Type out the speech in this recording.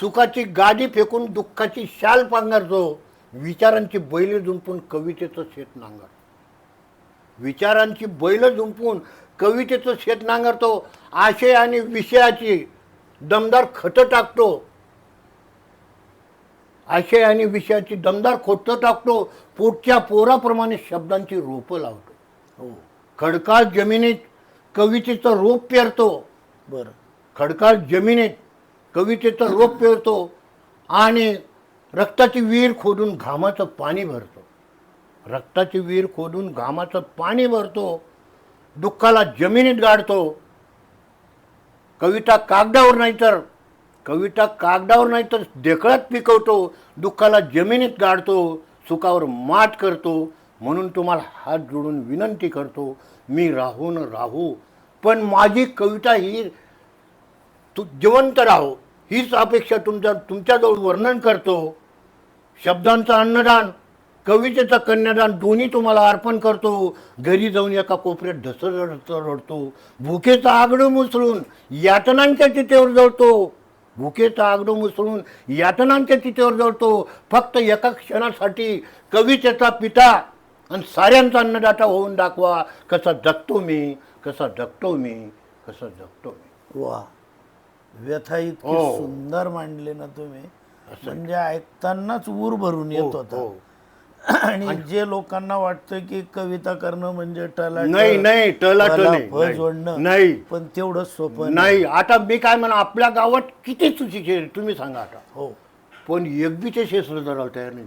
सुखाची गाडी फेकून दुःखाची शाल पांघरतो. विचारांची बैल जुंपून कवितेचं शेत नांगर. विचारांची बैल जुंपून कवितेचं शेत नांगरतो. आशय आणि विषयाची दमदार खतं टाकतो. आशय आणि विषयाची दमदार खोटं टाकतो. पोटच्या पोराप्रमाणे शब्दांची रोपं लावतो. हो. खडकाळ जमिनीत कवितेचं रोप पेरतो. बरं. खडकाळ जमिनीत कवितेचं रोप पेरतो आणि रक्ताची विहीर खोदून घामाचं पाणी भरतो. रक्ताची विहीर खोदून घामाचं पाणी भरतो दुःखाला जमिनीत गाडतो. कविता कागदावर नाही तर कविता कागदावर नाही तर देकळात पिकवतो दुःखाला जमिनीत गाडतो सुखावर मात करतो. म्हणून तुम्हाला हात जोडून विनंती करतो मी राहून राहू. पण माझी कविता ही तू जिवंत राहो. हीच अपेक्षा तुमच्या तुमच्याजवळ वर्णन करतो. शब्दांचं अन्नदान कवितेचं कन्यादान दोन्ही तुम्हाला अर्पण करतो. घरी जाऊन एका कोपऱ्यात ढसर रडतो रडतो. भुकेचं आगडं मुसळून यातनांच्या तिथेवर जळतो. भुकेचं आगडं मुसळून यातनांच्या तिथेवर जळतो. फक्त एका क्षणासाठी कवितेचा पिता आणि साऱ्यांचा अन्नदाता होऊन दाखवा. कसा जगतो मी कसा जगतो मी कसा जगतो मी. वा. व्यथा इतकी हो. सुंदर मांडली ना तुम्ही. म्हणजे ऐकतानाच ऊर भरून येत हो, होता. हो. आणि जे लोकांना वाटतं की कविता करणं म्हणजे टला नाही नाही टलाटल नाही, नाही. जोडणं नाही. पण तेवढं सोपं नाही. आता मी काय म्हणा आपल्या गावात किती आहे, तुम्ही सांगा आता. हो. पण एक बी ते धरायला तयार नाही